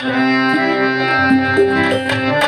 Thank you.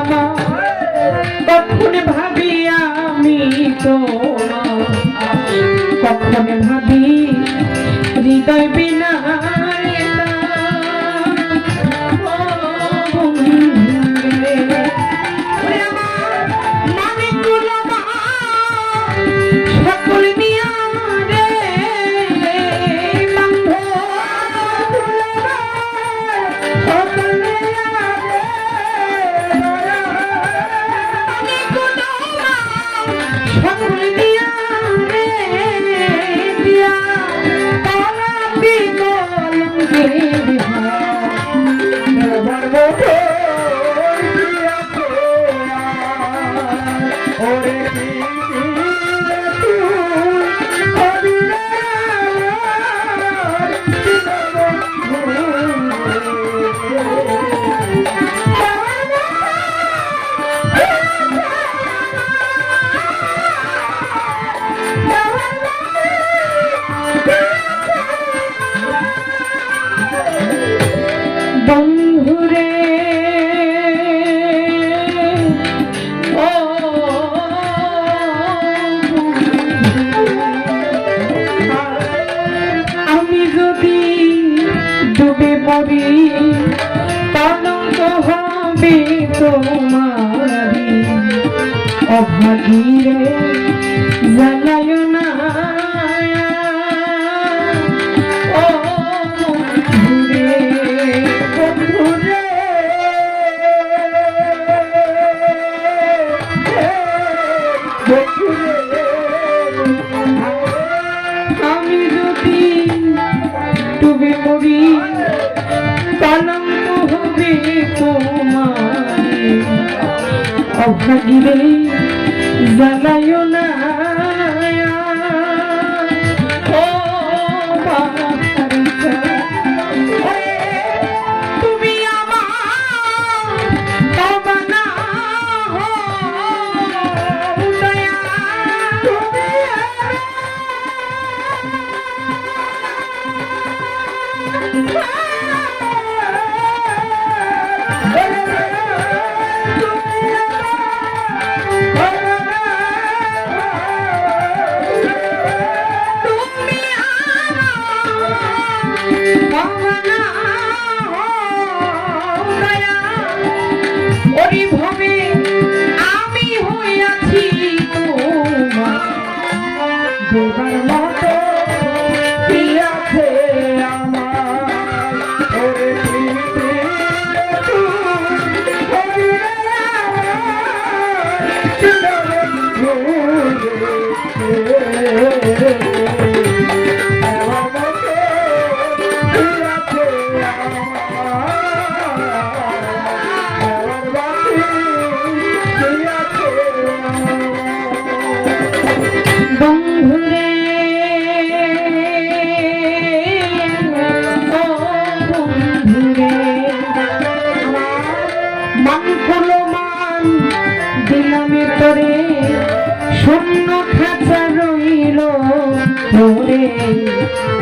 শ্যামা কখন ভাবি আমি তোমার। কখন ভাবি হৃদয় বিনা কথা ঘিরে জানায় না। আমি যদি ডুবে মরি পালম হবে তোমার অভাগী রে Zanayo.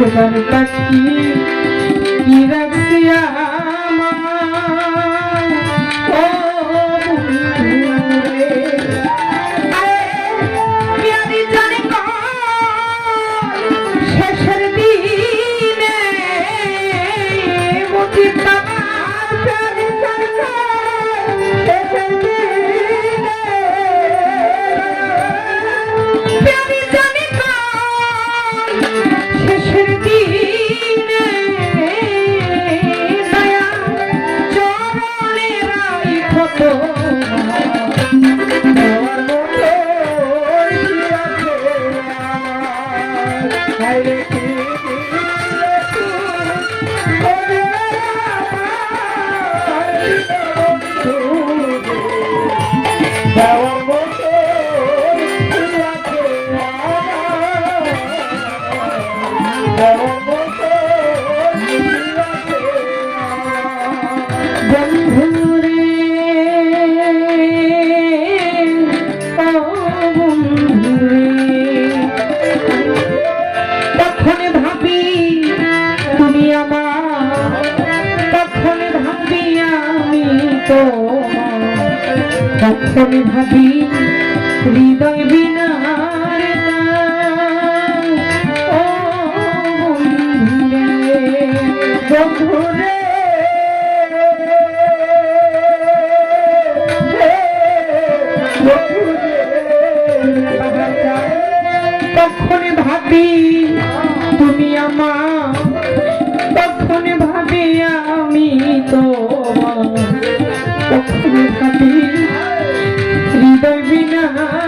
Yıkanı takdir, yırak siyah Thank you. আমি ভাবি i Devina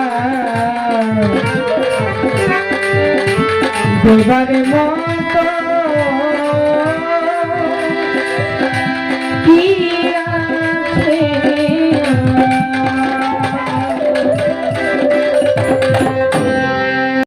দেবারে মন